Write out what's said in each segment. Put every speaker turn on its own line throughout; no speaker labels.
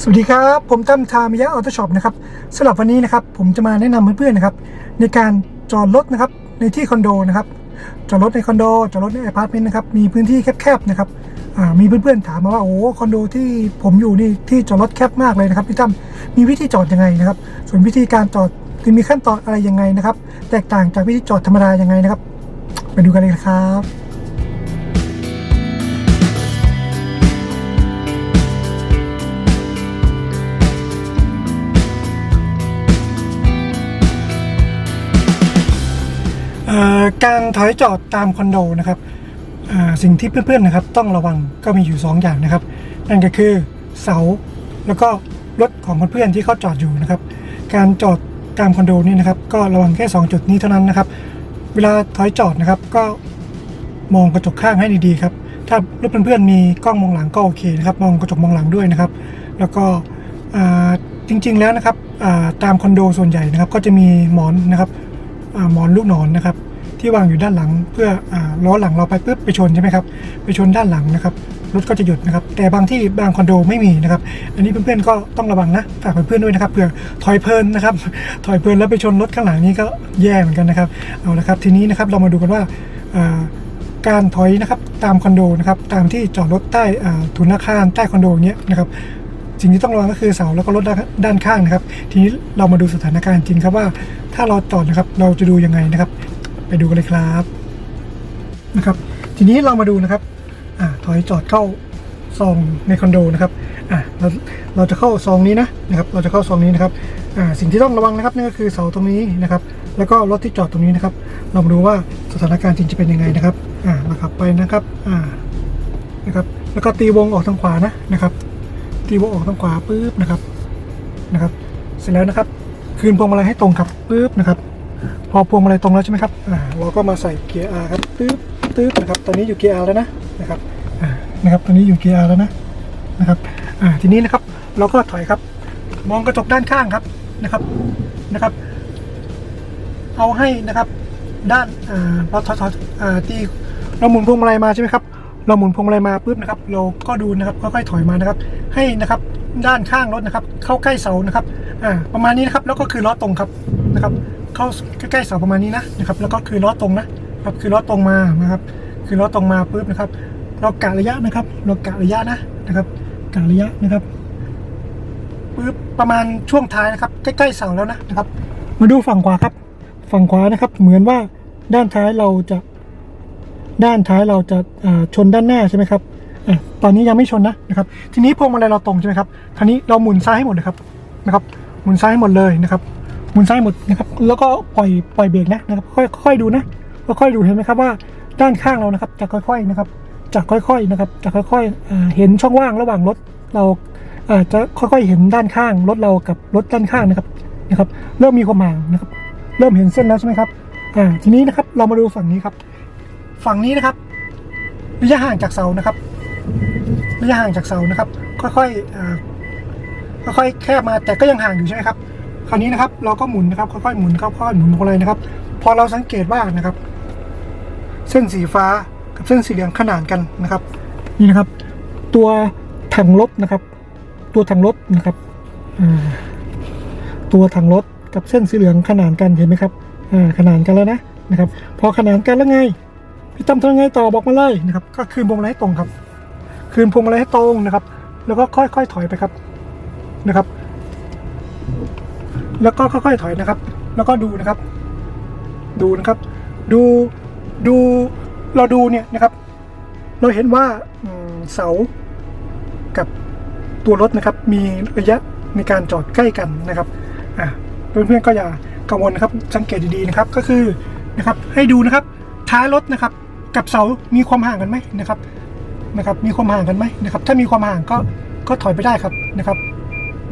สวัสดีครับ ผมตั้มทามิยะออโต้ช็อปนะครับสำหรับวันนี้นะครับผมจะมาแนะนำเพื่อนๆนะครับ ในการจอดรถนะครับในที่คอนโดนะครับจอดรถในคอนโดจอดรถในอพาร์ตเมนต์นะครับมีพื้นที่แคบๆนะครับมีเพื่อนๆถามมาว่าโอ้คอนโดที่ผมอยู่นี่ที่จอดรถแคบมากเลยนะครับพี่ตั้มมีวิธีจอดยังไงนะครับ ส่วนวิธีการจอดคือมีขั้นตอนอะไรยังไงนะครับ แตกต่างจากวิธีจอดธรรมดายังไงนะครับ ไปดูกันเลยนะครับ การถอยจอดตามคอนโดนะครับสิ่งที่เพื่อนๆนะครับ ต้องระวังก็มีอยู่ 2 อย่างนะครับ นั่นก็คือเสาแล้วก็รถของเพื่อนๆที่เขาจอดอยู่นะครับ การจอดตามคอนโดนี่นะครับ ก็ระวังแค่ 2 จุดนี้เท่านั้นนะครับ เวลาถอยจอดนะครับ ก็มองกระจกข้างให้ดีๆครับ ถ้ารถเพื่อนๆมีกล้องมองหลังก็โอเคนะครับมองกระจกมองหลังด้วยนะครับ แล้วก็จริงๆแล้วนะครับตามคอนโดส่วนใหญ่นะครับ ก็จะมีหมอนนะครับหมอนลูกหนอนนะครับ ที่วางอยู่ด้านหลัง เพื่ออล้อหลังเราไปปุ๊บไปชนใช่ไหมครับไปชนด้านหลังนะครับรถก็จะหยุดนะครับ แต่บางที่บางคอนโดไม่มีนะครับ อันนี้เพื่อนๆก็ต้องระวังนะฝากเพื่อนๆด้วยนะครับเผื่อถอยเพลินนะครับ ถอยเพลินแล้วไปชนรถข้างหลังนี้ก็แย่เหมือนกันนะครับ เอาละครับทีนี้นะครับเรามาดูกันว่าการถอยนะครับตามคอนโดนะครับตามที่จอดรถใต้อ่าทุนอาคารใต้คอนโดเนี้ยนะครับสิ่งที่ต้องระวังก็คือเสาแล้วก็รถด้านข้างนะครับ ทีนี้เรามาดูสถานการณ์จริงครับว่าถ้าเราจอดนะครับเราจะดูยังไงนะครับ ไปดูกันเลยครับนะครับ ทีนี้เรามาดูนะครับอ่าถอยจอดเข้าซองในคอนโดนะครับอ่าเราเราจะเข้าซองนี้นะนะครับ เราจะเข้าซองนี้นะครับอ่าสิ่งที่ต้องระวังนะครับนั่นก็คือเสาตรงนี้นะครับ แล้วก็รถที่จอดตรงนี้นะครับ เรามาดูว่าสถานการณ์จริงจะเป็นยังไงนะครับอ่าเราขับไปนะครับอ่านะครับ แล้วก็ตีวงออกทางขวานะนะครับ ตีวงออกทางขวาปุ๊บนะครับนะครับ เสร็จแล้วนะครับ คืนพวงมาลัยให้ตรงครับปุ๊บนะครับ อพวงมาลัยตรงแล้วใช่ไหมครับเราก็มาใส่เกียร์ R ครับปึ๊บปึ๊บนะครับ ตอนนี้อยู่เกียร์ R แล้วนะนะครับนะครับ ตอนนี้อยู่เกียร์ R แล้วนะนะครับอ่าทีนี้นะครับเราก็ถอยครับ มองกระจกด้านข้างครับนะครับนะครับ เอาให้นะครับด้านอ่าเราถอยถอยตีเราหมุนพวงมาลัยมาใช่ไหมครับเราหมุนพวงมาลัยมาปุ๊บนะครับ เราก็ดูนะครับค่อยๆถอยมานะครับ ให้นะครับด้านข้างรถนะครับ เข้าใกล้เสานะครับ อ่า ประมาณนี้นะครับ แล้วก็คือล้อตรงครับนะครับ เข้าใกล้ๆเสาประมาณนี้นะนะครับแล้วก็คือล้อตรงนะครับคือล้อตรงมานะครับ คือล้อตรงมาปุ๊บนะครับ เรากะระยะนะครับเรากะระยะนะนะครับกะระยะนะครับปุ๊บประมาณช่วงท้ายนะครับ ใกล้ๆเสาแล้วนะนะครับ มาดูฝั่งขวาครับ ฝั่งขวานะครับ เหมือนว่าด้านท้ายเราจะ ด้านท้ายเราจะชนด้านหน้าใช่ไหมครับตอนนี้ยังไม่ชนนะนะครับ ทีนี้พวงมาลัยเราตรงใช่ไหมครับทีนี้เราหมุนซ้ายให้หมดเลยครับนะครับ หมุนซ้ายให้หมดเลยนะครับ มุนซ้ายหมดนะครับแล้วก็ปล่อยปล่อยเบรกนะนะครับค่อยค่อยดูนะค่อยๆดูเห็นไหมครับว่าด้านข้างเรานะครับจะค่อยๆนะครับจะค่อยๆนะครับจะค่อยๆอ่าเห็นช่องว่างระหว่างรถเราอาจจะค่อยๆเห็นด้านข้างรถเรากับรถด้านข้างนะครับนะครับ เริ่มมีความห่างนะครับ เริ่มเห็นเส้นแล้วใช่ไหมครับอ่าทีนี้นะครับเรามาดูฝั่งนี้ครับ ฝั่งนี้นะครับระยะห่างจากเสานะครับระยะห่างจากเสานะครับ ค่อยๆอ่าค่อยๆแคบมาแต่ก็ยังห่างอยู่ใช่ไหมครับ คราวนี้นะครับ เราก็หมุนนะครับค่อยๆหมุนค่อยๆหมุนอะไรนะครับ พอเราสังเกตว่านะครับ เส้นสีฟ้ากับเส้นสีเหลืองขนานกันนะครับ นี่นะครับ ตัวถังรถนะครับ ตัวถังรถนะครับตัวถังรถกับเส้นสีเหลืองขนานกันเห็นไหมครับขนานกันแล้วนะนะครับ พอขนานกันแล้วไงพี่ตั้มทำไงต่อบอกมาเลยนะครับ ก็คืนพวงมาลัยให้ตรงครับ คืนพวงมาลัยให้ตรงนะครับ แล้วก็ค่อยๆถอยไปครับนะครับ แล้วก็ค่อยๆถอยนะครับ แล้วก็ดูนะครับ ดูนะครับ ดูดูเราดูเนี่ยนะครับ เราเห็นว่าเสากับตัวรถนะครับมีระยะในการจอดใกล้กันนะครับอะเพื่อนๆก็อย่ากังวลนะครับสังเกตดีๆนะครับก็คือนะครับให้ดูนะครับท้ายรถนะครับ กับเสามีความห่างกันไหมนะครับนะครับ มีความห่างกันไหมนะครับ ถ้ามีความห่างก็ก็ถอยไปได้ครับนะครับ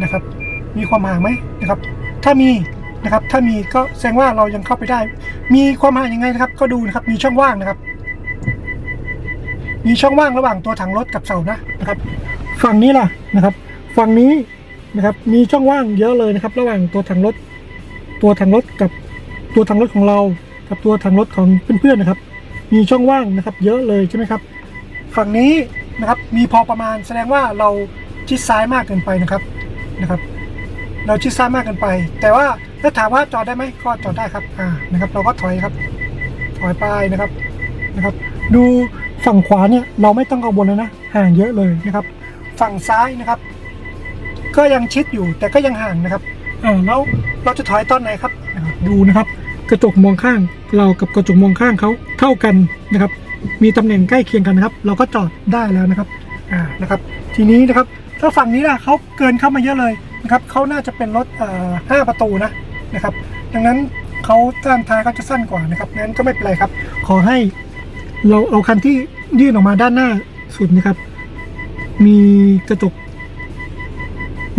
นะครับ มีความห่างไหมนะครับ ถ้ามีนะครับ ถ้ามีก็แสดงว่าเรายังเข้าไปได้ มีความห่างยังไงนะครับ ก็ดูนะครับ มีช่องว่างนะครับ มีช่องว่างระหว่างตัวถังรถกับเสานะนะครับ ฝั่งนี้ล่ะนะครับ ฝั่งนี้นะครับ มีช่องว่างเยอะเลยนะครับ ระหว่างตัวถังรถ ตัวถังรถกับตัวถังรถของเรา กับตัวถังรถของเพื่อนๆนะครับ มีช่องว่างนะครับ เยอะเลยใช่ไหมครับ ฝั่งนี้นะครับ มีพอประมาณแสดงว่าเราชิดซ้ายมากเกินไปนะครับ นะครับ เราชิดซ้ายมากเกินไป แต่ว่าถ้าถามว่าจอดได้ไหมก็จอดได้ครับอ่านะครับ เราก็ถอยครับ ถอยไปนะครับนะครับ ดูฝั่งขวาเนี่ยเราไม่ต้องกังวลเลยนะห่างเยอะเลยนะครับ ฝั่งซ้ายนะครับ ก็ยังชิดอยู่แต่ก็ยังห่างนะครับอ่าแล้วเราจะถอยตอนไหนครับนะครับ ดูนะครับ กระจกมองข้าง เรากับกระจกมองข้างเขาเท่ากันนะครับ มีตำแหน่งใกล้เคียงกันนะครับ เราก็จอดได้แล้วนะครับอ่านะครับ ทีนี้นะครับถ้าฝั่งนี้นะเขาเกินเข้ามาเยอะเลย นะครับเขาน่าจะเป็นรถอ่าห้าประตูนะนะครับ ดังนั้นเขาด้านท้ายเขาจะสั้นกว่านะครับงั้นก็ไม่เป็นไรครับ ขอให้เราเอาคันที่ยื่นออกมาด้านหน้าสุดนะครับ มีกระจก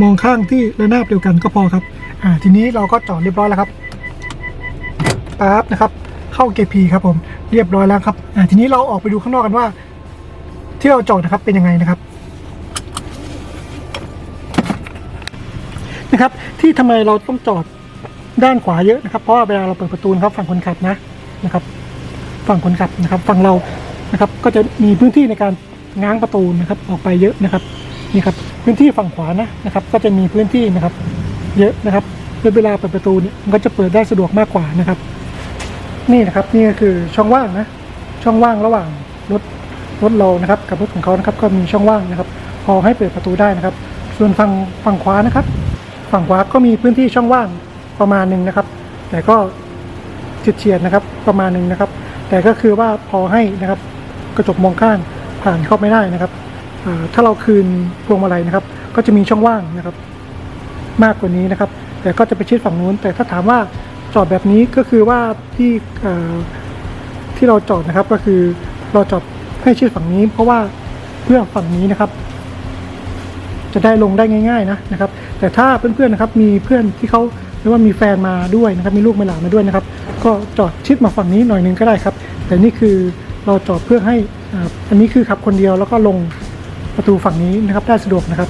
มองข้างที่ระนาบเดียวกันก็พอครับ อ่า ทีนี้เราก็จอดเรียบร้อยแล้วครับปั๊บนะครับ เข้าเกพีครับผม เรียบร้อยแล้วครับ อ่า ทีนี้เราออกไปดูข้างนอกกันว่า ที่เราจอดนะครับเป็นยังไงนะครับ นะครับ ที่ทำไมเราต้องจอดด้านขวาเยอะนะครับ เพราะว่าเวลาเราเปิดประตูนะครับฝั่งคนขับนะนะครับ ฝั่งคนขับนะครับ ฝั่งเรานะครับ ก็จะมีพื้นที่ในการง้างประตูนะครับ ออกไปเยอะนะครับนี่ครับพื้นที่ฝั่งขวานะนะครับ ก็จะมีพื้นที่นะครับ เยอะนะครับโดยเวลาเปิดประตูเนี่ยมันก็จะเปิดได้สะดวกมากกว่านะครับ นี่นะครับนี่ก็คือช่องว่างนะช่องว่างระหว่างรถรถเรานะครับ กับรถของเขานะครับ ก็มีช่องว่างนะครับ พอให้เปิดประตูได้นะครับ ส่วนฝั่งฝั่งขวานะครับ ฝั่งขวาก็มีพื้นที่ช่องว่างประมาณหนึ่งนะครับ แต่ก็เฉียดๆนะครับประมาณหนึ่งนะครับ แต่ก็คือว่าพอให้นะครับกระจกมองข้างผ่านเข้าไม่ได้นะครับถ้าเราคืนพวงมาลัยนะครับ ก็จะมีช่องว่างนะครับ มากกว่านี้นะครับ แต่ก็จะไปชิดฝั่งนู้น แต่ถ้าถามว่าจอดแบบนี้ก็คือว่าที่ที่เราจอดนะครับก็คือเราจอดให้ชิดฝั่งนี้ เพราะว่าเพื่อฝั่งนี้นะครับ จะได้ลงได้ง่าย ๆนะนะครับ แต่ถ้าเพื่อนๆนะครับมีเพื่อนที่เขาหรือว่ามีแฟนมาด้วยนะครับ มีลูกมีหลานมาด้วยนะครับ ก็จอดชิดมาฝั่งนี้หน่อยหนึงก็ได้ครับ แต่นี่คือเราจอดเพื่อให้อันนี้คือขับคนเดียวแล้วก็ลงประตูฝั่งนี้นะครับได้สะดวกนะครับ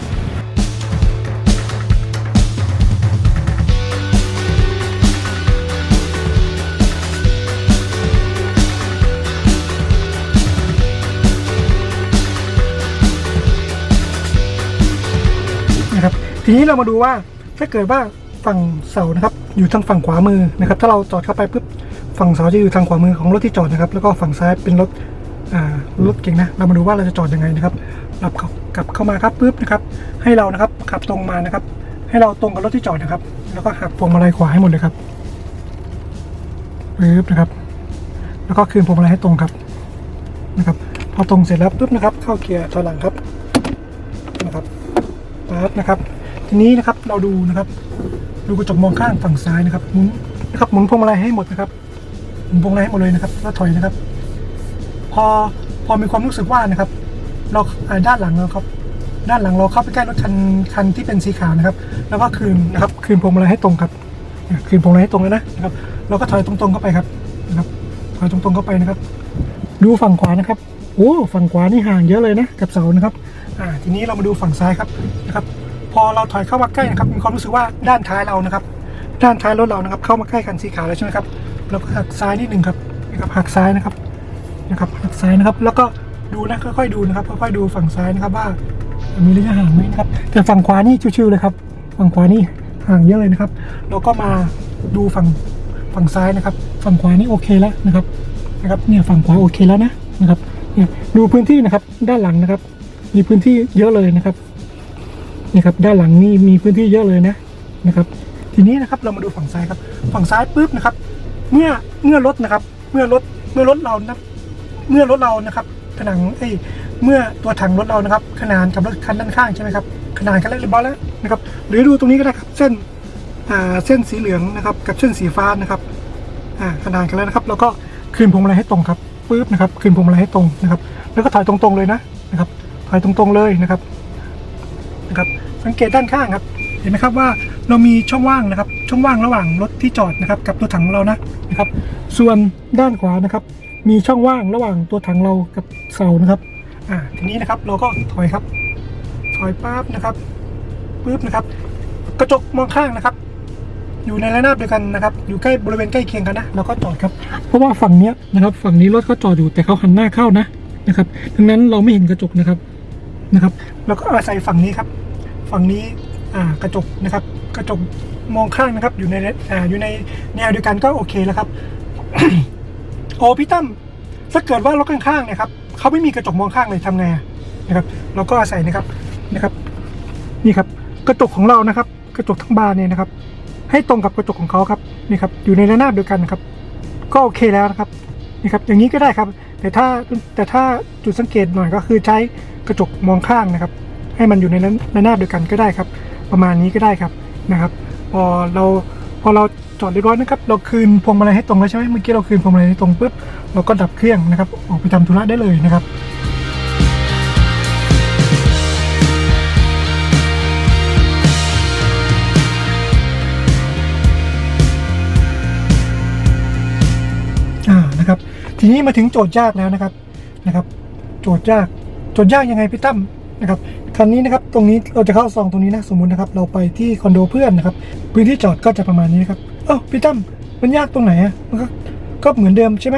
ทีนี้เรามาดูว่าถ้าเกิดว่าฝั่งเสานะครับ อยู่ทางฝั่งขวามือนะครับ ถ้าเราจอดเข้าไปปุ๊บฝั่งเสาจะอยู่ทางขวามือของรถที่จอดนะครับ แล้วก็ฝั่งซ้ายเป็นรถอ่ารถเก่งนะ เรามาดูว่าเราจะจอดยังไงนะครับเราขับกลับเข้ามาครับปุ๊บนะครับ ให้เรานะครับขับตรงมานะครับ ให้เราตรงกับรถที่จอดนะครับ แล้วก็หักพวงมาลัยขวาให้หมดเลยครับปุ๊บนะครับ แล้วก็คืนพวงมาลัยให้ตรงครับนะครับพอตรงเสร็จแล้วปุ๊บนะครับ เข้าเกียร์ถอยหลังครับนะครับปั๊บนะครับ ทีนี้นะครับเราดูนะครับ ดูกระจกมองข้างฝั่งซ้ายนะครับหมุนนะครับหมุนพวงมาลัยให้หมดนะครับหมุนพวงมาลัยให้หมดเลยนะครับ แล้วถอยนะครับ พอพอมีความรู้สึกว่านะครับ เราด้านหลังเราครับ ด้านหลังเราเข้าไปใกล้รถคันคันที่เป็นสีขาวนะครับ แล้วก็คืนนะครับ คืนพวงมาลัยให้ตรงครับ คืนพวงมาลัยให้ตรงเลยนะนะครับ เราก็ถอยตรงๆเข้าไปครับนะครับถอยตรงๆเข้าไปนะครับ ดูฝั่งขวานะครับโอ้ฝั่งขวานี่ห่างเยอะเลยนะกับเสานะครับ อ่าทีนี้เรามาดูฝั่งซ้ายครับนะครับ พอเราถอยเข้ามาใกล้นะครับมีความรู้สึกว่าด้านท้ายเรานะครับ ด้านท้ายรถเรานะครับ เข้ามาใกล้คันสีขาวแล้วใช่ไหมครับเราก็หักซ้ายนิดหนึ่งครับนะครับหักซ้ายนะครับนะครับหักซ้ายนะครับ แล้วก็ดูนะค่อยๆดูนะครับค่อยๆดูฝั่งซ้ายนะครับว่ามีระยะห่างไหมนะครับ แต่ฝั่งขวานี่ชิวๆเลยครับ ฝั่งขวานี่ห่างเยอะเลยนะครับเราก็มาดูฝั่งฝั่งซ้ายนะครับ ฝั่งขวานี่โอเคแล้วนะครับนะครับเนี่ยฝั่งขวาโอเคแล้วนะนะครับเนี่ยดูพื้นที่นะครับด้านหลังนะครับ มีพื้นที่เยอะเลยนะครับ นี่ครับ ด้านหลังนี่มีพื้นที่เยอะเลยนะนะครับ ทีนี้นะครับเรามาดูฝั่งซ้ายครับ ฝั่งซ้ายปุ๊บนะครับ เมื่อเมื่อรถนะครับ เมื่อรถเมื่อรถเรานะเมื่อรถเรานะครับผนังเอ้เมื่อตัวถังรถเรานะครับ ขนานกับรถคันด้านข้างใช่ไหมครับขนานกันแล้วเรียบร้อยแล้วนะครับ หรือดูตรงนี้ก็ได้ครับ เส้นอ่าเส้นสีเหลืองนะครับกับเส้นสีฟ้านะครับอ่าขนานกันแล้วนะครับ แล้วก็คืนพวงมาลัยให้ตรงครับปุ๊บนะครับคืนพวงมาลัยให้ตรงนะครับ แล้วก็ถอยตรงๆเลยนะนะครับถอยตรงๆเลยนะครับนะครับ สังเกตด้านข้างครับ เห็นไหมครับว่าเรามีช่องว่างนะครับ ช่องว่างระหว่างรถที่จอดนะครับ กับตัวถังเรานะนะครับ ส่วนด้านขวานะครับ มีช่องว่างระหว่างตัวถังเรากับเสานะครับ อ่าทีนี้นะครับเราก็ถอยครับ ถอยปั๊บนะครับปุ๊บนะครับ กระจกมองข้างนะครับ อยู่ในระนาบเดียวกันนะครับ อยู่ใกล้บริเวณใกล้เคียงกันนะเราก็จอดครับ เพราะว่าฝั่งเนี้ยนะครับ ฝั่งนี้รถเขาจอดอยู่แต่เขาหันหน้าเข้านะนะครับ ดังนั้นเราไม่เห็นกระจกนะครับนะครับ แล้วก็อาศัยฝั่งนี้ครับ ฝั่งนี้กระจกนะครับ กระจกมองข้างนะครับ อยู่ในออยู่ในแนวเดียวกันก็โอเคแล้วครับโอ้พี่ตั้มถ้าเกิดว่ารถข้างๆเนี่ยครับเขาไม่มีกระจกมองข้างเลยทำไงนะครับเราก็อาศัยนะครับนะครับ นี่ครับ กระจกของเรานะครับ กระจกทั้งบานเนี่ยนะครับ ให้ตรงกับกระจกของเขาครับนี่ครับ อยู่ในระนาบเดียวกันนะครับ ก็โอเคแล้วนะครับนี่ครับ อย่างนี้ก็ได้ครับ แต่ถ้าแต่ถ้าจุดสังเกตหน่อยก็คือใช้กระจกมองข้างนะครับ ให้มันอยู่ในระนาบเดียวกันก็ได้ครับ ประมาณนี้ก็ได้ครับนะครับ พอเราพอเราจอดเรียบร้อยนะครับ เราคืนพวงมาลัยให้ตรงแล้วใช่ไหมเมื่อกี้เราคืนพวงมาลัยให้ตรงปุ๊บเราก็ดับเครื่องนะครับ ออกไปทำธุระได้เลยนะครับอ่านะครับทีนี้มาถึงโจทย์ยากแล้วนะครับนะครับ โจทย์ยากโจทย์ยากยังไงพี่ตั้มนะครับ คันนี้นะครับตรงนี้เราจะเข้าซองตรงนี้นะสมมุตินะครับเราไปที่คอนโดเพื่อนนะครับพื้นที่จอดก็จะประมาณนี้นะครับเอ้าพี่ตั้มมันยากตรงไหนอะมันก็ก็เหมือนเดิมใช่ไหม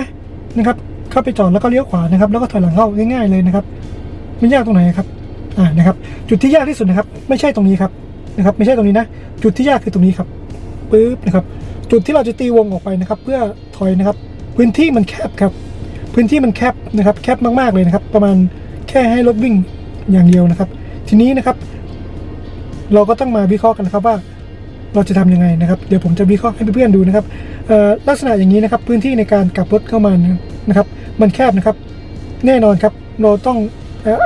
นะครับเข้าไปจอดแล้วก็เลี้ยวขวานะครับแล้วก็ถอยหลังเข้าง่ายๆเลยนะครับมันยากตรงไหนครับอ่านะครับ จุดที่ยากที่สุดนะครับ ไม่ใช่ตรงนี้ครับนะครับ ไม่ใช่ตรงนี้นะ จุดที่ยากคือตรงนี้ครับปึ๊บนะครับ จุดที่เราจะตีวงออกไปนะครับ เพื่อถอยนะครับ พื้นที่มันแคบครับ พื้นที่มันแคบนะครับ แคบมากๆเลยนะครับ ประมาณแค่ให้รถวิ่งอย่างเดียวนะครับ ทีนี้นะครับ เราก็ต้องมาวิเคราะห์กันนะครับว่าเราจะทำยังไงนะครับ เดี๋ยวผมจะวิเคราะห์ให้เพื่อนๆดูนะครับลักษณะอย่างนี้นะครับ พื้นที่ในการกลับรถเข้ามานะครับ มันแคบนะครับ แน่นอนครับ เราต้อง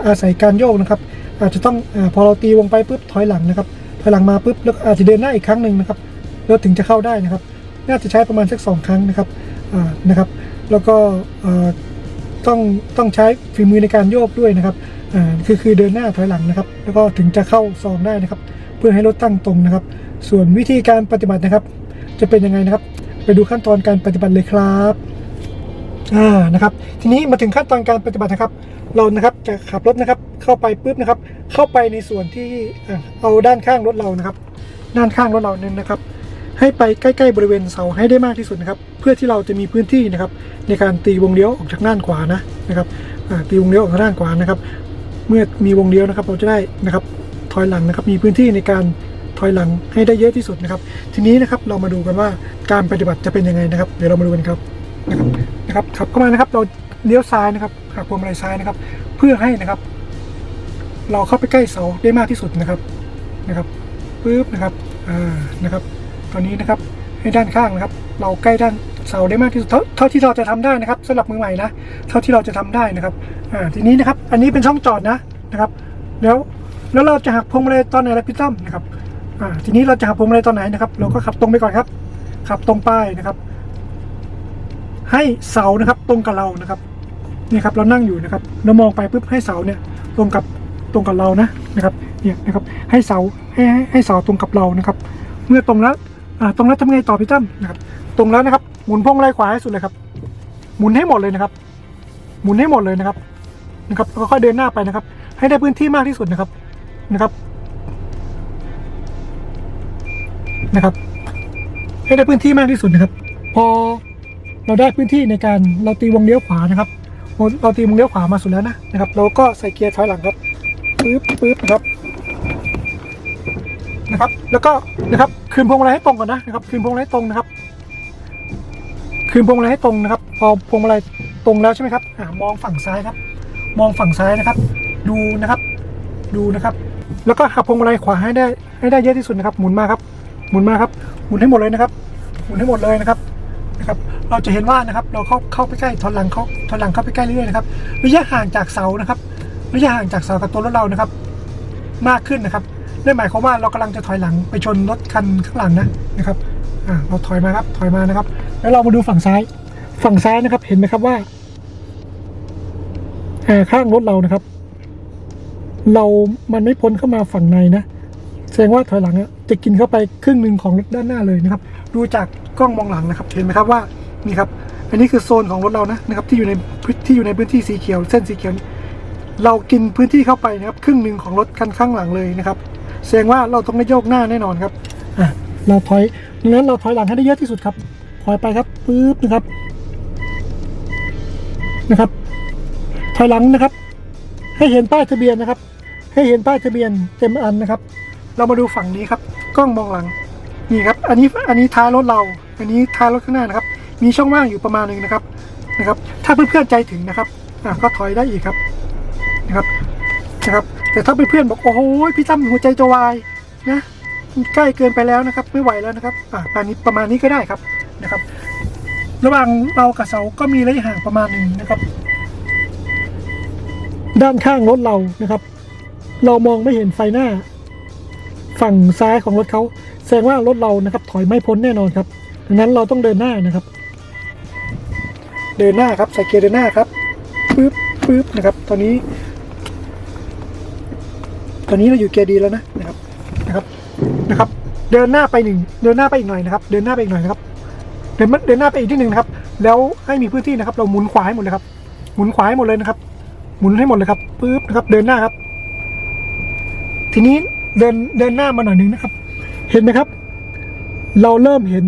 อาศัยการโยกนะครับ อาจจะต้องอพอเราตีวงไปปุ๊บถอยหลังนะครับ ถอยหลังมาปุ๊บแล้วอาจจะเดินหน้าอีกครั้งหนึ่งนะครับแล้วถึงจะเข้าได้นะครับ น่าจะใช้ประมาณสักสองครั้งนะครับนะครับ แล้วก็ต้องต้องใช้ฝีมือในการโยกด้วยนะครับ อ่าคือคือเดินหน้าถอยหลังนะครับ แล้วก็ถึงจะเข้าซองได้นะครับ เพื่อให้รถตั้งตรงนะครับ ส่วนวิธีการปฏิบัตินะครับ จะเป็นยังไงนะครับ ไปดูขั้นตอนการปฏิบัติเลยครับอ่านะครับ ทีนี้มาถึงขั้นตอนการปฏิบัตินะครับ เรานะครับจะขับรถนะครับ เข้าไปปุ๊บนะครับ เข้าไปในส่วนที่เอาด้านข้างรถเรานะครับ ด้านข้างรถเราเนี่ยนะครับ ให้ไปใกล้ๆบริเวณเสาให้ได้มากที่สุดนะครับ เพื่อที่เราจะมีพื้นที่นะครับ ในการตีวงเลี้ยวออกจากด้านขวานะนะครับตีวงเลี้ยวออกจากด้านขวานะครับ เมื่อมีวงเลี้ยวนะครับ เราจะได้นะครับถอยหลังนะครับ มีพื้นที่ในการถอยหลังให้ได้เยอะที่สุดนะครับ ทีนี้นะครับเรามาดูกันว่าการปฏิบัติจะเป็นยังไงนะครับ เดี๋ยวเรามาดูกันครับนะครับนะครับขับเข้ามานะครับ เราเลี้ยวซ้ายนะครับหักพวงมาลัยซ้ายนะครับ เพื่อให้นะครับ เราเข้าไปใกล้เสาได้มากที่สุดนะครับนะครับปึ๊บนะครับอ่านะครับ ตอนนี้นะครับให้ด้านข้างนะครับ เราใกล้ด้าน เสาได้มากที่สุดเท่าที่เราจะทำได้นะครับสำหรับมือใหม่นะเท่าที่เราจะทำได้นะครับอ่าทีนี้นะครับอันนี้เป็นช่องจอดนะนะครับแล้วแล้วเราจะหักพวงมาลัยตอนไหนล่ะพี่ตั้มนะครับอ่าทีนี้เราจะหักพวงมาลัยตอนไหนนะครับเราก็ขับตรงไปก่อนครับ ขับตรงไปนะครับ ให้เสานะครับตรงกับเรานะครับนี่ครับเรานั่งอยู่นะครับเรามองไปปุ๊บให้เสาเนี่ยตรงกับตรงกับเรานะนะครับเนี่ยนะครับให้เสาให้ให้เสาตรงกับเรานะครับ เมื่อตรงแล้วอ่าตรงแล้วทำไงต่อพี่ตั้มนะครับ ตรงแล้วนะครับ มุนพวงมาลัยขวาให้สุดเลยครับ หมุนให้หมดเลยนะครับ หมุนให้หมดเลยนะครับ นะครับแล้วค่อยเดินหน้าไปนะครับ ให้ได้พื้นที่มากที่สุดนะครับ นะครับ นะครับ ให้ได้พื้นที่มากที่สุดนะครับ พอเราได้พื้นที่ในการเราตีวงเลี้ยวขวานะครับ เราตีวงเลี้ยวขวามาสุดแล้วนะนะครับ เราก็ใส่เกียร์ถอยหลังครับปึ๊บปึ๊บนะครับนะครับ แล้วก็นะครับคืนพวงมาลัยให้ตรงก่อนนะนะครับคืนพวงมาลัยตรงนะครับ คืนพวงมาลัยให้ตรงนะครับ พอพวงมาลัยตรงแล้วใช่ไหมครับอมองฝั่งซ้ายครับ มองฝั่งซ้ายนะครับ ดูนะครับ ดูนะครับ แล้วก็หักพวงมาลัยขวาให้ได้ให้ได้เยอะที่สุดนะครับ หมุนมาครับ หมุนมาครับ หมุนให้หมดเลยนะครับ หมุนให้หมดเลยนะครับนะครับ เราจะเห็นว่านะครับ เราเข้าเข้าไปใกล้ถอยหลังเข้าถอยหลังเข้าไปใกล้เรื่อยๆนะครับ ระยะห่างจากเสานะครับ ระยะห่างจากเสากับตัวรถเรานะครับ มากขึ้นนะครับนั่นหมายความว่าเรากำลังจะถอยหลังไปชนรถคันข้างหลังนะนะครับ อ่า เราถอยมาครับ ถอยมานะครับ แล้วเรามาดูฝั่งซ้าย ฝั่งซ้ายนะครับ เห็นไหมครับว่าอข้างรถเรานะครับ เรามันไม่พ้นเข้ามาฝั่งในนะแสดงว่าถอยหลังจะกินเข้าไปครึ่งหนึ่งของรถด้านหน้าเลยนะครับ ดูจากกล้องมองหลังนะครับ เห็นไหมครับว่านี่ครับ อันนี้คือโซนของรถเรานะนะครับ ที่อยู่ในพื้นที่อยู่ในพื้นที่สีเขียว เส้นสีเขียวเรากินพื้นที่เข้าไปนะครับ ครึ่งหนึ่งของรถคันข้างหลังเลยนะครับแสดงว่าเราต้องได้โยกหน้าแน่นอนครับอะเราถอยงนั้นเราถอยหลังให้ได้เยอะที่สุดครับ ถอยไปครับปึ๊บนะครับ นะครับถอยหลังนะครับ ให้เห็นป้ายทะเบียนนะครับ ให้เห็นป้ายทะเบียนเต็มอันนะครับ เรามาดูฝั่งนี้ครับ กล้องมองหลังนี่ครับ อันนี้อันนี้ท้ายรถเรา อันนี้ท้ายรถข้างหน้านะครับ มีช่องว่างอยู่ประมาณหนึ่งนะครับนะครับ ถ้าเพื่อนๆใจถึงนะครับอะก็ถอยได้อีกครับนะครับนะครับ แต่ถ้าเพื่อนๆบอกโอ้โหพี่ตั้มหัวใจจะวายนะใกล้เกินไปแล้วนะครับ ไม่ไหวแล้วนะครับ อะประมาณนี้ประมาณนี้ก็ได้ครับ นะครับ ระหว่างเรากับเสาก็มีระยะห่างประมาณหนึ่งนะครับ ด้านข้างรถเรานะครับ เรามองไม่เห็นไฟหน้า ฝั่งซ้ายของรถเขาแสดงว่ารถเรานะครับ ถอยไม่พ้นแน่นอนครับดังนั้นเราต้องเดินหน้านะครับ เดินหน้าครับใส่เกียร์เดินหน้าครับปึ๊บปึ๊บนะครับ ตอนนี้ ตอนนี้เราอยู่เกียร์ดีแล้วนะนะครับนะครับนะครับ เดินหน้าไปหนึ่งเดินหน้าไปอีกหน่อยนะครับ เดินหน้าไปอีกหน่อยนะครับ ดินมาเดินหน้าไปอีกนิดหนึ่งนะครับ แล้วให้มีพื้นที่นะครับ เราหมุนขวาให้หมดเลยครับ หมุนขวาให้หมดเลยนะครับ หมุนให้หมดเลยครับปึ๊บนะครับ เดินหน้าครับ ทีนี้เดินเดินหน้ามาหน่อยหนึงนะครับ เห็นไหมครับ เราเริ่มเห็น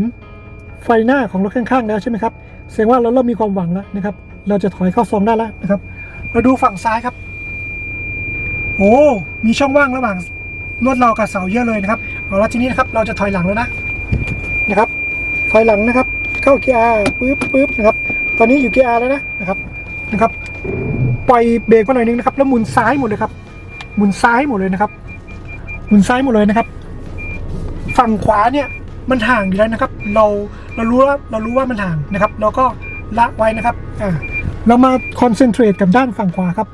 ไฟหน้าของรถข้างๆแล้วใช่ไหมครับแสดงว่าเราเริ่มมีความหวังแล้วนะครับ เราจะถอยเข้าซองได้แล้วนะครับ เราดูฝั่งซ้ายครับ โอ้ มีช่องว่างระหว่างรถเรากับเสาเยอะเลยนะครับ เอาละทีนี้นะครับ เราจะถอยหลังแล้วนะ นะครับ ถอยหลังนะครับ เข้าเกียร์ปึ๊บปึ๊บนะครับ ตอนนี้อยู่เกียร์แล้วนะนะครับนะครับ ปล่อยเบรกมาหน่อยนึงนะครับ แล้วหมุนซ้ายหมดเลยครับ หมุนซ้ายหมดเลยนะครับ หมุนซ้ายหมดเลยนะครับ ฝั่งขวาเนี่ยมันห่างอยู่แล้วนะครับ เราเรารู้ว่าเรารู้ว่ามันห่างนะครับ เราก็ละไว้นะครับอ่าเรามาคอนเซนเทรตกับด้านฝั่งขวาครับ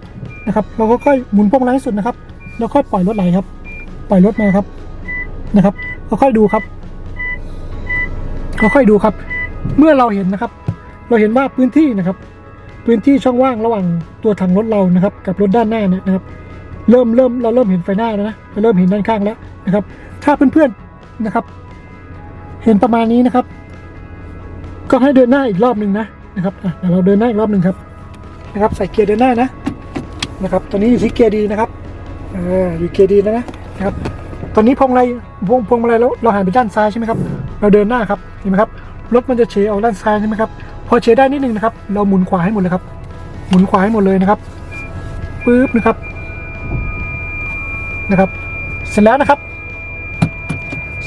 นะครับ เราก็ค่อยหมุนพวงมาลัยให้สุดนะครับ แล้วค่อยปล่อยรถไหลครับ ปล่อยรถมาครับนะครับก็ค่อยดูครับค่อยๆดูครับ เมื่อเราเห็นนะครับ เราเห็นว่าพื้นที่นะครับ พื้นที่ช่องว่างระหว่างตัวถังรถเรานะครับ กับรถด้านหน้าเนี่ยนะครับ เริ่มเริ่มเราเริ่มเห็นไฟหน้าแล้วนะเราเริ่มเห็นด้านข้างแล้วนะครับ ถ้าเพื่อนๆนะครับ เห็นประมาณนี้นะครับ ก็ให้เดินหน้าอีกรอบหนึ่งนะนะครับอะเดี๋ยวเราเดินหน้าอีกรอบหนึ่งครับนะครับ ใส่เกียร์เดินหน้านะนะครับ ตอนนี้อยู่ที่เกียร์ดีนะครับอ่าอยู่เกียร์ดีแล้วนะนะครับ ตอนนี้พวงมาลัยพวงพวงมาลัยเราเราหันไปด้านซ้ายใช่ไหมครับ เราเดินหน้าครับเห็นไหมครับ รถมันจะเฉยออกด้านซ้ายใช่ไหมครับพอเฉยได้นิดนึงนะครับ เราหมุนขวาให้หมดเลยครับ หมุนขวาให้หมดเลยนะครับปึ๊บนะครับนะครับ เสร็จแล้วนะครับ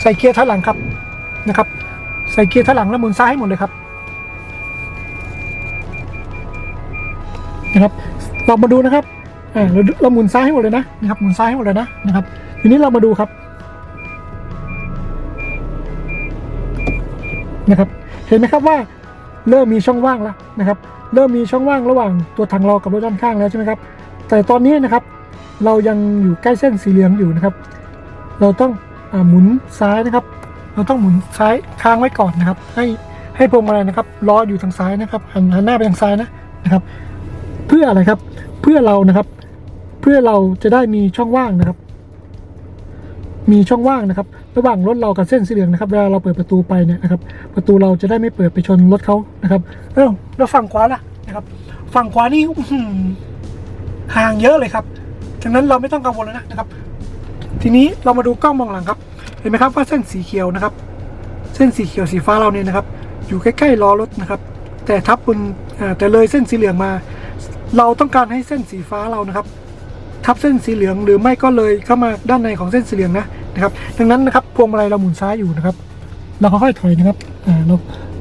ใส่เกียร์ถอยหลังครับนะครับ ใส่เกียร์ถอยหลังแล้วหมุนซ้ายให้หมดเลยครับนะครับเรามาดูนะครับอ่าเราเราหมุนซ้ายให้หมดเลยนะนะครับหมุนซ้ายให้หมดเลยนะนะครับ ทีนี้เรามาดูครับ นะครับ เห็นไหมครับว่าเริ่มมีช่องว่างแล้วนะครับ เริ่มมีช่องว่างระหว่างตัวถังเรากับรถด้านข้างแล้วใช่ไหมครับ แต่ตอนนี้นะครับเรายังอยู่ใกล้เส้นสีเหลืองอยู่นะครับ เราต้องอหมุนซ้ายนะครับ เราต้องหมุนซ้ายค้างไว้ก่อนนะครับ ให้ให้พวงมาลัยนะครับล้ออยู่ทางซ้ายนะครับหันหันหน้าไปทางซ้ายนะนะครับ เพื่ออะไรครับ เพื่อเรานะครับ เพื่อเราจะได้มีช่องว่างนะครับ มีช่องว่างนะครับ ระหว่างรถเรากับเส้นสีเหลืองนะครับเวลาเราเปิดประตูไปเนี่ยนะครับประตูเราจะได้ไม่เปิดไปชนรถเขานะครับเอ้าแล้วฝั่งขวาล่ะนะครับ ฝั่งขวานี่ห่างเยอะเลยครับดังนั้นเราไม่ต้องกังวลแล้วนะนะครับ ทีนี้เรามาดูกล้องมองหลังครับ เห็นไหมครับว่าเส้นสีเขียวนะครับ เส้นสีเขียวสีฟ้าเราเนี่ยนะครับ อยู่ใกล้ๆล้อรถนะครับ แต่ทับบนแต่เลยเส้นสีเหลืองมา เราต้องการให้เส้นสีฟ้าเรานะครับ ทับเส้นสีเหลือง หรือไม่ก็เลยเข้ามาด้านในของเส้นสีเหลืองนะนะครับดังนั้นนะครับพวงมาลัยเราหมุนซ้ายอยู่นะครับ เราค่อยๆถอยนะครับอ่าเรา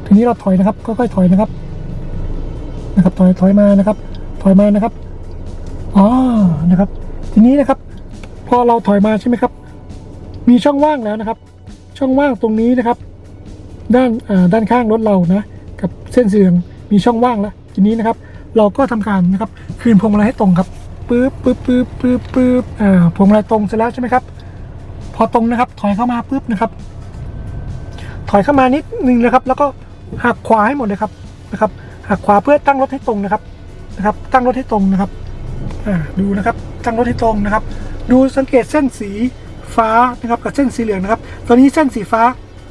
ทีนี้เราถอยนะครับค่อยๆถอยนะครับ นะครับ ถอยถอยมานะครับ ถอยมานะครับอ๋อนะครับ ทีนี้นะครับ พอเราถอยมาใช่ไหมครับ มีช่องว่างแล้วนะครับ ช่องว่างตรงนี้นะครับ ด้านอ่าด้านข้างรถเรานะกับเส้นสีเหลืองมีช่องว่างแล้วทีนี้นะครับ เราก็ทำการนะครับ คืนพวงมาลัยให้ตรงครับ ปึ๊บปึ๊บปึ๊บปึ๊บปึ๊บอ่าพวงมาลัยตรงเสร็จแล้วใช่ไหมครับ พอตรงนะครับ ถอยเข้ามาปึ๊บนะครับ ถอยเข้ามานิดนึงนะครับ แล้วก็หักขวาให้หมดเลยครับนะครับหักขวาเพื่อตั้งรถให้ตรงนะครับนะครับ ตั้งรถให้ตรงนะครับอ่าดูนะครับ ตั้งรถให้ตรงนะครับ ดูสังเกตเส้นสีฟ้านะครับกับเส้นสีเหลืองนะครับ ตอนนี้เส้นสีฟ้า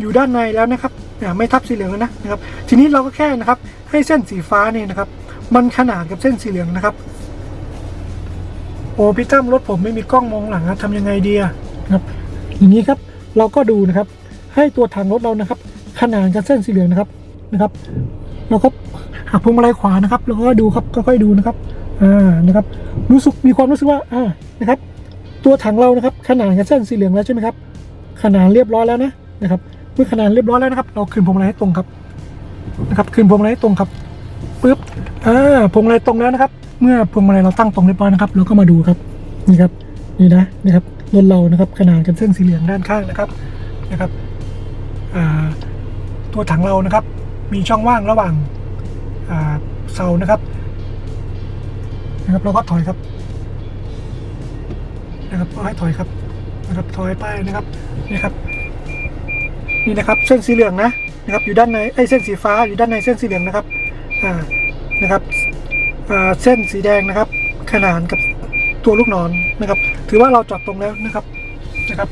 อยู่ด้านในแล้วนะครับอ่าไม่ทับสีเหลืองแล้วนะนะครับ ทีนี้เราก็แค่นะครับ ให้เส้นสีฟ้าเนี่ยนะครับ มันขนานกับเส้นสีเหลืองนะครับ อ้พี่ตั้มรถผมไม่มีกล้องมองหลังนะทำยังไงดีอะครับอย่างนี้ครับเราก็ดูนะครับ ให้ตัวถังรถเรานะครับ ขนานกับเส้นสีเหลืองนะครับนะครับเราก็หักพวงมาลัยขวานะครับแล้วก็ดูครับค่อยๆดูนะครับอ่านะครับ รู้สึกมีความรู้สึกว่าอ่านะครับ ตัวถังเรานะครับ ขนานกับเส้นสีเหลืองแล้วใช่ไหมครับ ขนานเรียบร้อยแล้วนะนะครับเมื่อขนานเรียบร้อยแล้วนะครับ เราคืนพวงมาลัยให้ตรงครับนะครับคืนพวงมาลัยให้ตรงครับ ปึ๊บอ่าพวงมาลัยตรงแล้วนะครับ เมื่อพวงมาลัยเราตั้งตรงเรียบร้อยนะครับเราก็มาดูครับนี่ครับนี่นะนี่ครับรถเรานะครับขนานกันเส้นสีเหลืองด้านข้างนะครับนะครับอ่าตัวถังเรานะครับ มีช่องว่างระหว่างอ่าเสานะครับนะครับ เราก็ถอยครับนะครับก็ให้ถอยครับนะครับถอยไปนะครับนี่ครับนี่นะครับเส้นสีเหลืองนะนะครับอยู่ด้านในไอ้เส้นสีฟ้าอยู่ด้านในเส้นสีเหลืองนะครับ นะครับเส้นสีแดงนะครับ ขนานกับตัวลูกศรนนะครับ ถือว่าเราจอดตรงแล้วนะครับนะครับ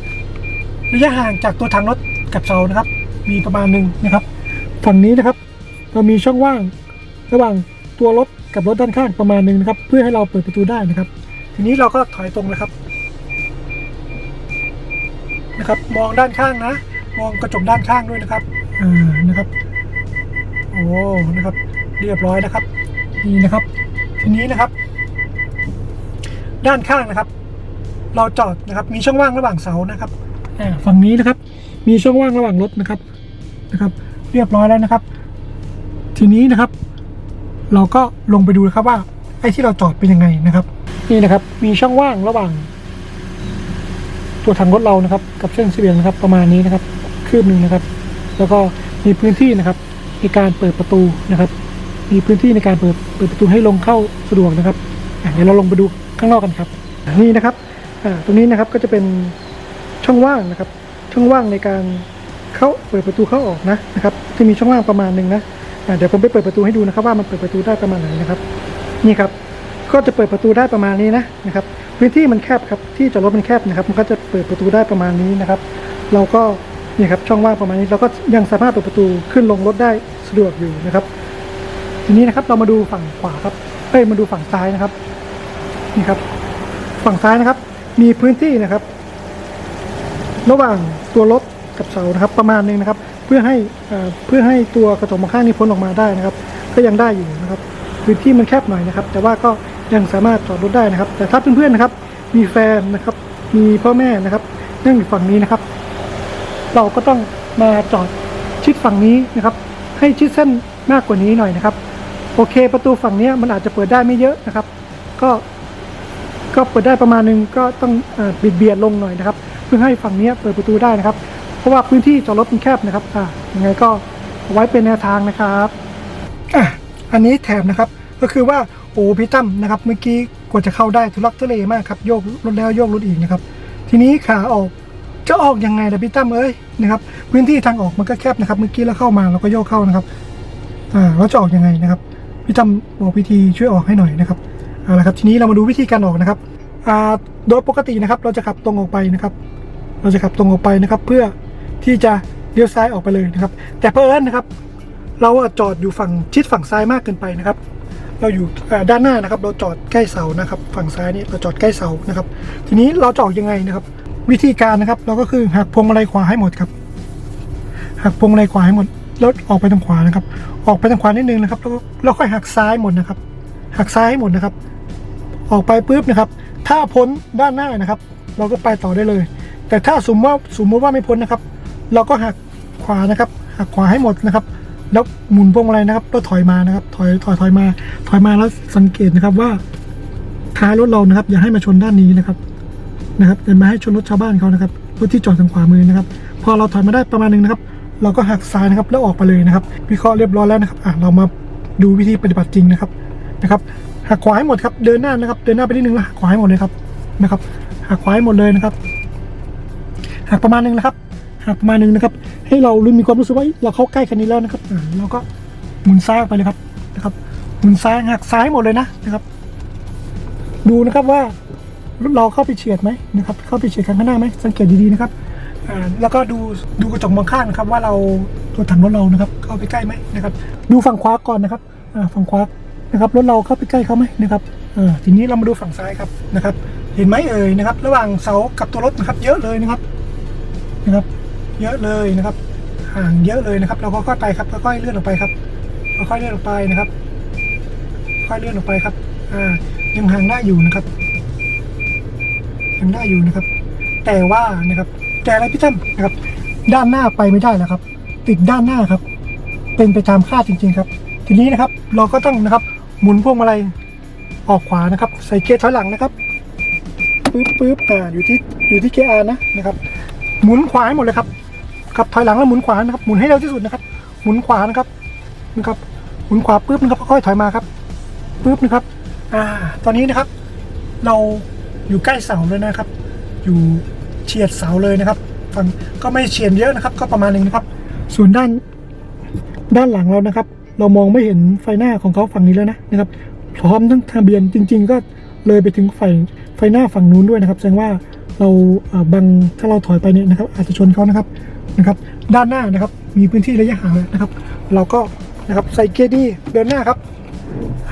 ระยะห่างจากตัวถังรถกับเสานะครับ มีประมาณหนึ่งนะครับ ฝั่งนี้นะครับ เรามีช่องว่างระหว่างตัวรถกับรถด้านข้างประมาณหนึ่งนะครับ เพื่อให้เราเปิดประตูได้นะครับ ทีนี้เราก็ถอยตรงนะครับนะครับ มองด้านข้างนะ มองกระจกด้านข้างด้วยนะครับอ่านะครับโอ้นะครับ เรียบร้อยนะครับ นี่นะครับ ทีนี้นะครับ ด้านข้างนะครับ เราจอดนะครับ มีช่องว่างระหว่างเสานะครับฝั่งนี้นะครับ มีช่องว่างระหว่างรถนะครับนะครับ เรียบร้อยแล้วนะครับ ทีนี้นะครับ เราก็ลงไปดูนะครับว่าไอ้ที่เราจอดเป็นยังไงนะครับ นี่นะครับ มีช่องว่างระหว่าง ตัวถังรถเรานะครับ กับเส้นสีเหลืองนะครับ ประมาณนี้นะครับ คืบหนึ่งนะครับ แล้วก็มีพื้นที่นะครับในการเปิดประตูนะครับ มีพื้นที่ในการเปิดเปิดประตูให้ลงเข้าสะดวกนะครับเดี๋ยวเราลงไปดูข้างนอกกันครับนี่นะครับตรงนี้นะครับก็จะเป็นช่องว่างนะครับ ช่องว่างในการเข้าเปิดประตูเข้าออกนะนะครับจะมีช่องว่างประมาณหนึ่งนะอะเดี๋ยวผมไปเปิดประตูให้ดูนะครับ ว่ามันเปิดประตูได้ประมาณไหนนะครับ นี่ครับก็จะเปิดประตูได้ประมาณนี้นะนะครับพื้นที่มันแคบครับที่จอดรถมันแคบนะครับ มันก็จะเปิดประตูได้ประมาณนี้นะครับ เราก็นี่ครับช่องว่างประมาณนี้เราก็ยังสามารถเปิดประตูขึ้นลงรถได้สะดวกอยู่นะครับ ทีนี้นะครับเรามาดูฝั่งขวาครับเอ้ยมาดูฝั่งซ้ายนะครับนี่ครับ ฝั่งซ้ายนะครับ มีพื้นที่นะครับ ระหว่างตัวรถกับเสานะครับ ประมาณหนึงนะครับ เพื่อให้เอ่อเพื่อให้ตัวกระจกมองข้างนี้พ้นออกมาได้นะครับ ก็ยังได้อยู่นะครับพื้นที่มันแคบหน่อยนะครับ แต่ว่าก็ยังสามารถจอดรถได้นะครับ แต่ถ้าเพื่อนๆนะครับ มีแฟนนะครับ มีพ่อแม่นะครับนั่งอยู่ฝั่งนี้นะครับ เราก็ต้องมาจอดชิดฝั่งนี้นะครับ ให้ชิดเส้นมากกว่านี้หน่อยนะครับ โอเค ประตูฝั่งนี้มันอาจจะเปิดได้ไม่เยอะนะครับ ก็ก็เปิดได้ประมาณนึงก็ต้องอบิดเบียดลงหน่อยนะครับ เพื่อให้ฝั่งนี้เปิดประตูได้นะครับ เพราะว่าพื้นที่จอดรถมันแคบนะครับอ่ายังไงก็ไว้เป็นแนวทางนะครับอะอันนี้แถมนะครับก็คือว่าโอ้พี่ตั้มนะครับ เมื่อกี้กว่าจะเข้าได้ทุลักทุเลมากครับโยกรถแล้วโยกรถอีกนะครับ ทีนี้ขาออกจะออกยังไงล่ะพี่ตั้มเอ้ยนะครับ พื้นที่ทางออกมันก็แคบนะครับ เมื่อกี้เราเข้ามาเราก็โยกเข้านะครับอ่าเราจะออกยังไงนะครับ พี่ตั้มบอกวิธีช่วยออกให้หน่อยนะครับเอาละครับทีนี้เรามาดูวิธีการออกนะครับโดยปกตินะครับเราจะขับตรงออกไปนะครับ เราจะขับตรงออกไปนะครับ เพื่อที่จะเลี้ยวซ้ายออกไปเลยนะครับ แต่เพอเอิญนะครับ เราจอดอยู่ฝั่งชิดฝั่งซ้ายมากเกินไปนะครับ เราอยู่ด้านหน้านะครับ เราจอดใกล้เสานะครับ ฝั่งซ้ายนี่เราจอดใกล้เสานะครับ ทีนี้เราจะออกยังไงนะครับ วิธีการนะครับ เราก็คือหักพวงมาลัยขวาให้หมดครับหักพวงมาลัยขวาให้หมด แล้วออกไปทางขวานะครับ ออกไปทางขวานิดนึงนะครับแล้วแล้วค่อยหักซ้ายหมดนะครับ หักซ้ายให้หมดนะครับ ออกไปปุ๊บนะครับ ถ้าพ้นด้านหน้านะครับ เราก็ไปต่อได้เลย แต่ถ้าสมมติว่าสมมติว่าไม่พ้นนะครับ เราก็หักขวานะครับ หักขวาให้หมดนะครับ แล้วหมุนพวงมาลัยนะครับแล้วถอยมานะครับ ถอยถอยถอยมา ถอยมาแล้วสังเกตนะครับว่าท้ายรถเรานะครับ อย่าให้มาชนด้านนี้นะครับนะครับอย่ามาให้ชนรถชาวบ้านเขานะครับรถที่จอดทางขวามือนะครับ พอเราถอยมาได้ประมาณนึงนะครับ เราก็หักซ้ายนะครับแล้วออกไปเลยนะครับ วิเคราะห์เรียบร้อยแล้วนะครับอะเรามาดูวิธีปฏิบัติจริงนะครับนะครับหักขวาให้หมดครับเดินหน้านะครับ เดินหน้าไปนิดนึงแล้วหักขวาให้หมดเลยครับนะครับหักขวาให้หมดเลยนะครับหักประมาณหนึงนะครับหักประมาณหนึงนะครับ ให้เรารู้มีความรู้สึกว่าเราเข้าใกล้คันนี้แล้วนะครับอ่าเราก็หมุนซ้ายไปเลยครับนะครับหมุนซ้ายหักซ้ายหมดเลยนะนะครับ ดูนะครับว่าเราเข้าไปเฉียดไหมนะครับ เข้าไปเฉียดคันข้างหน้าไหมสังเกตดีๆนะครับ แล้วก็ดูดูกระจกมองข้างนะครับว่าเราตัวถังรถเรานะครับ เข้าไปใกล้ไหมนะครับ ดูฝั่งขวาก่อนนะครับฝั่งขวานะครับรถเราเข้าไปใกล้เขาไหมนะครับอ่าทีนี้เรามาดูฝั่งซ้ายครับนะครับ เห็นไหมเอ่ยนะครับ ระหว่างเสากับตัวรถนะครับ เยอะเลยนะครับนะครับ เยอะเลยนะครับ ห่างเยอะเลยนะครับ เราก็ค่อยไปครับค่อยๆเลื่อนออกไปครับค่อยๆเลื่อนออกไปนะครับ ค่อยเลื่อนออกไปครับ อ่า ยังห่างได้อยู่นะครับยังได้อยู่นะครับ แต่ว่านะครับ แต่อะไรพี่ตั้มนะครับ ด้านหน้าไปไม่ได้แล้วครับ ติดด้านหน้าครับ เป็นไปตามคาดจริง ๆ ครับ ทีนี้นะครับเราก็ต้องนะครับ หมุนพวงมาลัยออกขวานะครับ ใส่เกียร์ถอยหลังนะครับปึ๊บปึ๊บอ่าอยู่ที่อยู่ที่เกียร์อานะนะครับ หมุนขวาให้หมดเลยครับครับถอยหลังแล้วหมุนขวานะครับหมุนให้เร็วที่สุดนะครับ หมุนขวานะครับนะครับ หมุนขวาปึ๊บนะครับค่อยๆถอยมาครับปึ๊บนะครับ อ่า ตอนนี้นะครับ เราอยู่ใกล้เสาเลยนะครับ อยู่ เฉียดเสาเลยนะครับฝั่งก็ไม่เฉียดเยอะนะครับ ก็ประมาณหนึงนะครับ ส่วนด้านด้านหลังเรานะครับ เรามองไม่เห็นไฟหน้าของเขาฝั่งนี้แล้วนะนะครับ พร้อมทั้งทะเบียนจริง ๆ ก็เลยไปถึงไฟไฟหน้าฝั่งนู้นด้วยนะครับ แสดงว่าเราบังถ้าเราถอยไปเนี่ยนะครับ อาจจะชนเขานะครับนะครับ ด้านหน้านะครับ มีพื้นที่ระยะห่างนะครับ เราก็นะครับใส่เกียร์ดีเดินหน้าครับ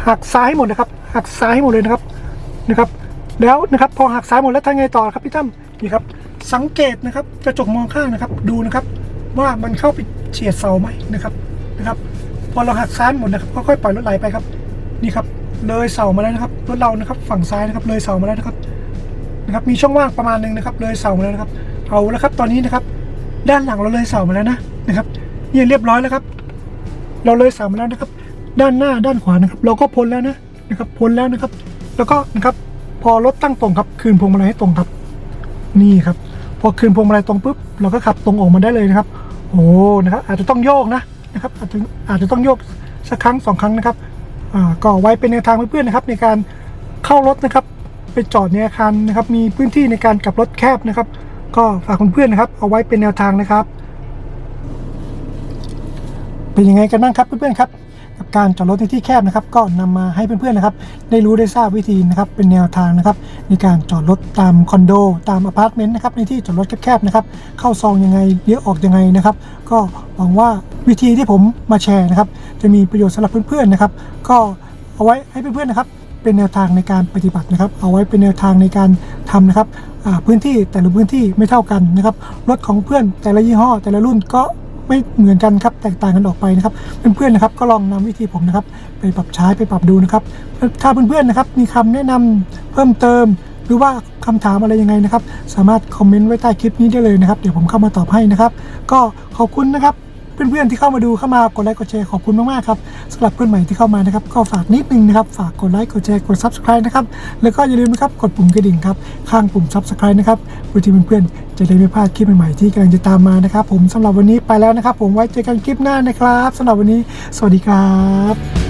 หักซ้ายหมดนะครับหักซ้ายหมดเลยนะครับนะครับ แล้วนะครับพอหักซ้ายหมดแล้วทำไงต่อครับพี่ตั้มนี่ครับ สังเกตนะครับกระจกมองข้างนะครับ ดูนะครับ ว่ามันเข้าไปเฉียดเสาไหมนะครับนะครับ พอเราหักซ้ายหมดนะครับค่อยๆปล่อยรถไหลไปครับ นี่ครับ เลยเสามาแล้วนะครับรถเรานะครับ ฝั่งซ้ายนะครับ เลยเสามาแล้วนะครับนะครับ มีช่องว่างประมาณหนึงนะครับ เลยเสามาแล้วนะครับ เอาแล้วครับ ตอนนี้นะครับ ด้านหลังเราเลยเสามาแล้วนะนะครับนี่เรียบร้อยแล้วครับ เราเลยเสามาแล้วนะครับ ด้านหน้าด้านขวานะครับ เราก็พ้นแล้วนะนะครับ พ้นแล้วนะครับ แล้วก็นะครับ พอรถตั้งตรงครับ คืนพวงมาลัยให้ตรงครับ นี่ครับพอคืนพวงมาลัยตรงปุ๊บเราก็ขับตรงออกมาได้เลยนะครับ โอ้นะครับ อาจจะต้องโยกนะนะครับ อาจจะอาจจะต้องโยกสักครั้งสองครั้งนะครับอ่าก็ไว้เป็นแนวทางเพื่อนๆนะครับ ในการเข้ารถนะครับ ไปจอดในอาคารนะครับ มีพื้นที่ในการกลับรถแคบนะครับ ก็ฝากเพื่อนๆนะครับ เอาไว้เป็นแนวทางนะครับ เป็นยังไงกันบ้างครับเพื่อนๆครับ กับการจอดรถในที่แคบนะครับ ก็นำมาให้เพื่อนๆนะครับ ได้รู้ได้ทราบวิธีนะครับ เป็นแนวทางนะครับในการจอดรถตามคอนโด ตามอพาร์ตเมนต์นะครับในที่จอดรถแคบๆนะครับ เข้าซองยังไงเลี้ยวออกยังไงนะครับ ก็หวังว่าวิธีที่ผมมาแชร์นะครับ จะมีประโยชน์สำหรับเพื่อนๆนะครับ ก็เอาไว้ให้เพื่อนๆนะครับเป็นแนวทางในการปฏิบัตินะครับ เอาไว้เป็นแนวทางในการทำนะครับพื้นที่แต่ละพื้นที่ไม่เท่ากันนะครับรถของเพื่อนแต่ละยี่ห้อแต่ละรุ่นก็ ไม่เหมือนกันครับแตกต่างกันออกไปนะครับเพื่อนๆนะครับก็ลองนำวิธีผมนะครับ ไปปรับใช้ไปปรับดูนะครับ ถ้าเพื่อนๆนะครับมีคำแนะนำเพิ่มเติม หรือว่าคำถามอะไรยังไงนะครับ สามารถคอมเมนต์ไว้ใต้คลิปนี้ได้เลยนะครับ เดี๋ยวผมเข้ามาตอบให้นะครับ ก็ขอบคุณนะครับ เพื่อนๆที่เข้ามาดูเข้ามากดไลค์กดแชร์ขอบคุณมากๆครับสำหรับเพื่อนใหม่ที่เข้ามานะครับก็ฝากนิดนึงนะครับฝากกดไลค์กดแชร์กด subscribe นะครับแล้วก็อย่าลืมนะครับกดปุ่มกระดิ่งครับข้างปุ่ม subscribe นะครับเพื่อที่เพื่อนๆจะได้ไม่พลาดคลิปใหม่ๆที่กำลังจะตามมานะครับผมสำหรับวันนี้ไปแล้วนะครับ ผมไว้เจอกันคลิปหน้านะครับสำหรับวันนี้ สวัสดีครับ